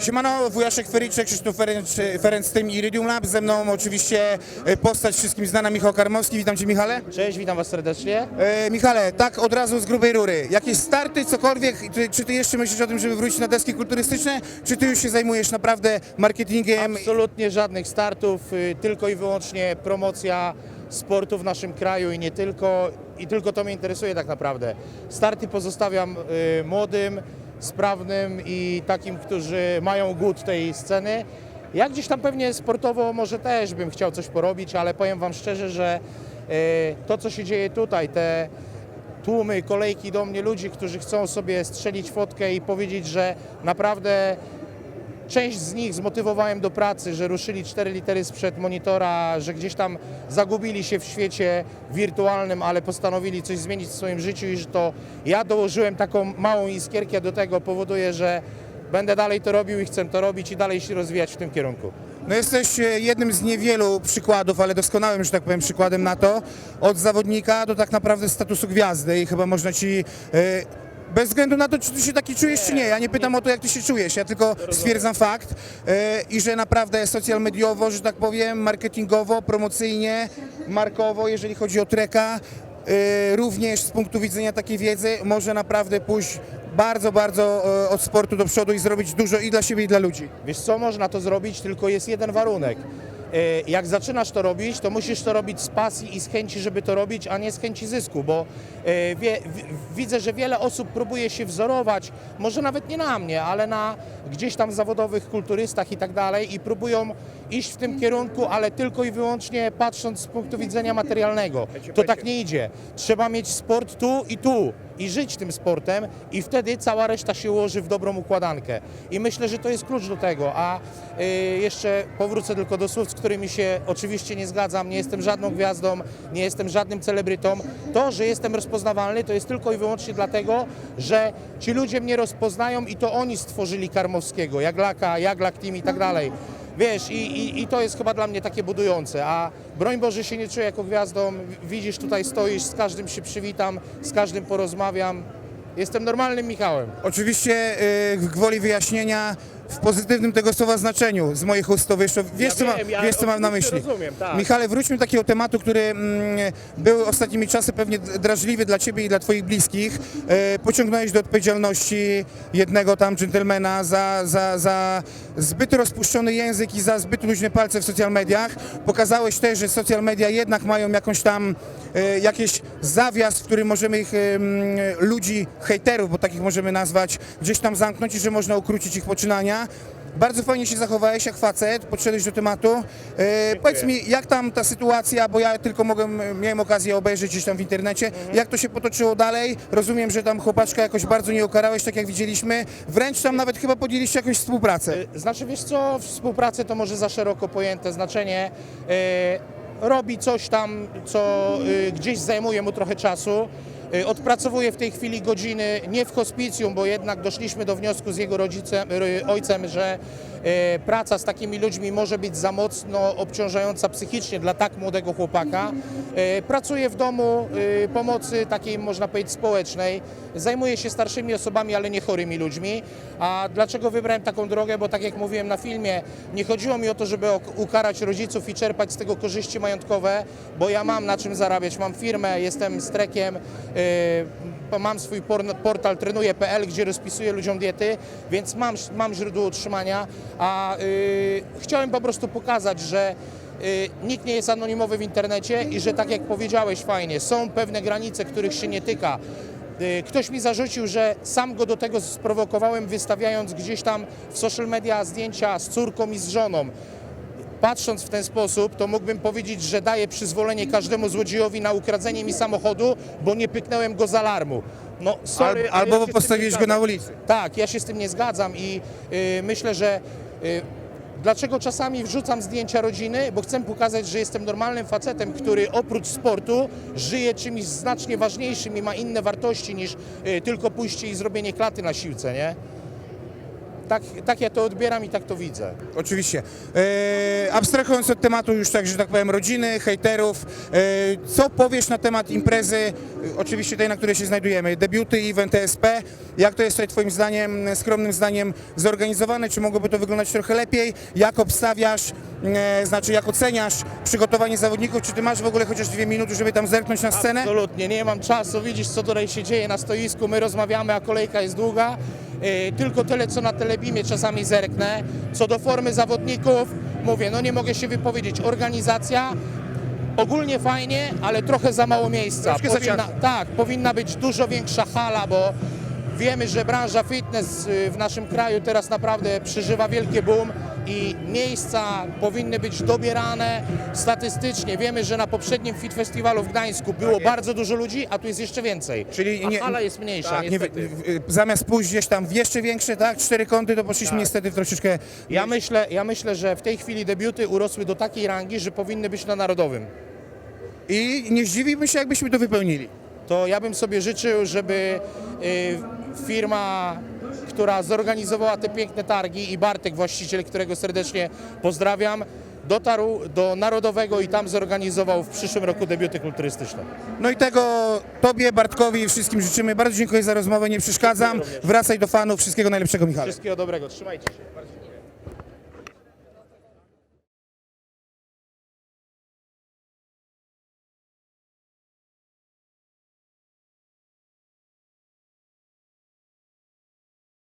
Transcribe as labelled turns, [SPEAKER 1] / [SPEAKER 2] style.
[SPEAKER 1] Siemano, Wujaszek Fericzek, Krzysztof Ferenc, Ferenc z tym Iridium Lab. Ze mną oczywiście e, postać wszystkim znana Michał Karmowski. Witam Cię Michale.
[SPEAKER 2] Cześć, witam Was serdecznie.
[SPEAKER 1] E, Michale, tak od razu z grubej rury. Jakieś starty, cokolwiek? Ty, czy Ty jeszcze myślisz o tym, żeby wrócić na deski kulturystyczne? Czy Ty już się zajmujesz naprawdę marketingiem?
[SPEAKER 2] Absolutnie żadnych startów, y, tylko i wyłącznie promocja sportu w naszym kraju i nie tylko. I tylko to mnie interesuje tak naprawdę. Starty pozostawiam y, młodym, sprawnym i takim, którzy mają głód tej sceny. Ja gdzieś tam pewnie sportowo może też bym chciał coś porobić, ale powiem Wam szczerze, że y, to co się dzieje tutaj, te tłumy, kolejki do mnie ludzi, którzy chcą sobie strzelić fotkę i powiedzieć, że naprawdę Część z nich zmotywowałem do pracy, że ruszyli cztery litery sprzed monitora, że gdzieś tam zagubili się w świecie wirtualnym, ale postanowili coś zmienić w swoim życiu i że to ja dołożyłem taką małą iskierkę do tego, powoduje, że będę dalej to robił i chcę to robić i dalej się rozwijać w tym kierunku.
[SPEAKER 1] No jesteś e, jednym z niewielu przykładów, ale doskonałym, że tak powiem, przykładem na to. Od zawodnika do tak naprawdę statusu gwiazdy i chyba można Ci... Bez względu na to, czy ty się taki czujesz, czy nie. Ja nie pytam o to, jak ty się czujesz. Ja tylko stwierdzam fakt e, i że naprawdę social mediowo, że tak powiem, marketingowo, promocyjnie, markowo, jeżeli chodzi o treka, e, również z punktu widzenia takiej wiedzy, może naprawdę pójść bardzo, bardzo e, od sportu do przodu i zrobić dużo i dla siebie, i dla ludzi.
[SPEAKER 2] Wiesz co, można to zrobić, tylko jest jeden warunek. E, Jak zaczynasz to robić, to musisz to robić z pasji i z chęci, żeby to robić, a nie z chęci zysku, bo e, wie, widzę, że wiele osób próbuje się wzorować, może nawet nie na mnie, ale na gdzieś tam zawodowych kulturystach i tak dalej i próbują iść w tym kierunku, ale tylko i wyłącznie patrząc z punktu widzenia materialnego. To tak nie idzie. Trzeba mieć sport tu i tu i żyć tym sportem i wtedy cała reszta się ułoży w dobrą układankę. I myślę, że to jest klucz do tego. A y, jeszcze powrócę tylko do słów, z którymi się oczywiście nie zgadzam. Nie jestem żadną gwiazdą, nie jestem żadnym celebrytą. To, że jestem rozpoznawalny, to jest tylko i wyłącznie dlatego, że ci ludzie mnie rozpoznają i to oni stworzyli Karmowskiego, Jaglaka, Jaglak Team i tak dalej. Wiesz, i, i, i to jest chyba dla mnie takie budujące, a broń Boże się nie czuję jako gwiazdą, widzisz tutaj stoisz, z każdym się przywitam, z każdym porozmawiam, jestem normalnym Michałem.
[SPEAKER 1] Oczywiście y, gwoli wyjaśnienia w pozytywnym tego słowa znaczeniu z moich ust to wyszło. Wiesz, co, ma,
[SPEAKER 2] wiem, ja
[SPEAKER 1] wiesz co mam na
[SPEAKER 2] oczywiście
[SPEAKER 1] myśli.
[SPEAKER 2] rozumiem, tak.
[SPEAKER 1] Michale, wróćmy do takiego tematu, który mm, był ostatnimi czasy pewnie drażliwy dla Ciebie i dla Twoich bliskich. E, pociągnąłeś do odpowiedzialności jednego tam dżentelmena za, za, za zbyt rozpuszczony język i za zbyt luźne palce w social mediach. Pokazałeś też, że social media jednak mają jakąś tam e, jakiś zawias, w którym możemy ich em, ludzi, hejterów, bo takich możemy nazwać, gdzieś tam zamknąć i że można ukrócić ich poczynania. Bardzo fajnie się zachowałeś jak facet, podszedłeś do tematu. E, powiedz mi, jak tam ta sytuacja, bo ja tylko mogłem, miałem okazję obejrzeć gdzieś tam w internecie, jak to się potoczyło dalej? Rozumiem, że tam chłopaczka jakoś bardzo nie ukarałeś, tak jak widzieliśmy. Wręcz tam nawet chyba podjęliście jakąś współpracę.
[SPEAKER 2] Znaczy wiesz co, współpracę to może za szeroko pojęte znaczenie. E, robi coś tam, co e, gdzieś zajmuje mu trochę czasu. E, Odpracowuje w tej chwili godziny nie w hospicjum, bo jednak doszliśmy do wniosku z jego rodzicem, e, ojcem, że e, praca z takimi ludźmi może być za mocno obciążająca psychicznie dla tak młodego chłopaka. Pracuje w domu pomocy takiej, można powiedzieć, społecznej. Zajmuje się starszymi osobami, ale nie chorymi ludźmi. A dlaczego wybrałem taką drogę? Bo tak jak mówiłem na filmie, nie chodziło mi o to, żeby ukarać rodziców i czerpać z tego korzyści majątkowe, bo ja mam na czym zarabiać. Mam firmę, jestem strekiem, mam swój por- portal trenuję.pl, gdzie rozpisuję ludziom diety, więc mam, mam źródło utrzymania, a yy, chciałem po prostu pokazać, że Y, nikt nie jest anonimowy w internecie i że tak jak powiedziałeś fajnie, są pewne granice, których się nie tyka. Y, Ktoś mi zarzucił, że sam go do tego sprowokowałem, wystawiając gdzieś tam w social media zdjęcia z córką i z żoną. Patrząc w ten sposób, to mógłbym powiedzieć, że daję przyzwolenie każdemu złodziejowi na ukradzenie mi samochodu, bo nie pyknąłem go z alarmu. No, sorry,
[SPEAKER 1] Al, albo
[SPEAKER 2] ja
[SPEAKER 1] postawiłeś go na ulicy.
[SPEAKER 2] Tak, ja się z tym nie zgadzam i y, myślę, że y, dlaczego czasami wrzucam zdjęcia rodziny, bo chcę pokazać, że jestem normalnym facetem, który oprócz sportu żyje czymś znacznie ważniejszym i ma inne wartości niż y, tylko pójście i zrobienie klaty na siłce, nie? Tak, tak ja to odbieram i tak to widzę.
[SPEAKER 1] Oczywiście. E, abstrahując od tematu już tak, że tak powiem, rodziny, hejterów, e, co powiesz na temat imprezy, e, oczywiście tej, na której się znajdujemy, debiuty Event TSP, jak to jest tutaj twoim zdaniem, skromnym zdaniem zorganizowane, czy mogłoby to wyglądać trochę lepiej, jak obstawiasz, e, znaczy jak oceniasz przygotowanie zawodników, czy ty masz w ogóle chociaż dwie minuty, żeby tam zerknąć na scenę?
[SPEAKER 2] Absolutnie, nie mam czasu, widzisz co tutaj się dzieje na stoisku, my rozmawiamy, a kolejka jest długa. Yy, Tylko tyle, co na telebimie czasami zerknę. Co do formy zawodników, mówię, no nie mogę się wypowiedzieć. Organizacja ogólnie fajnie, ale trochę za mało miejsca.
[SPEAKER 1] Troszkę
[SPEAKER 2] Powinna, tak, powinna być dużo większa hala, bo wiemy, że branża fitness y, w naszym kraju teraz naprawdę przeżywa wielkie boom i miejsca powinny być dobierane statystycznie. Wiemy, że na poprzednim Fit Festiwalu w Gdańsku było
[SPEAKER 1] jest.
[SPEAKER 2] bardzo dużo ludzi, a tu jest jeszcze więcej.
[SPEAKER 1] Czyli
[SPEAKER 2] a
[SPEAKER 1] nie-
[SPEAKER 2] hala jest mniejsza,
[SPEAKER 1] Tak, nie, zamiast pójść gdzieś tam w jeszcze większe, tak, cztery kąty, to poszliśmy
[SPEAKER 2] Tak.
[SPEAKER 1] niestety w troszeczkę...
[SPEAKER 2] Ja myślę, ja myślę, że w tej chwili debiuty urosły do takiej rangi, że powinny być na Narodowym.
[SPEAKER 1] I nie zdziwiłbym się, jakbyśmy to wypełnili.
[SPEAKER 2] to ja bym sobie życzył, żeby y, firma, która zorganizowała te piękne targi i Bartek, właściciel, którego serdecznie pozdrawiam, dotarł do Narodowego i tam zorganizował w przyszłym roku debiuty kulturystyczne.
[SPEAKER 1] No i tego Tobie, Bartkowi i wszystkim życzymy. Bardzo dziękuję za rozmowę, nie przeszkadzam. Wracaj do fanów. Wszystkiego najlepszego, Michale.
[SPEAKER 2] Wszystkiego dobrego, trzymajcie się.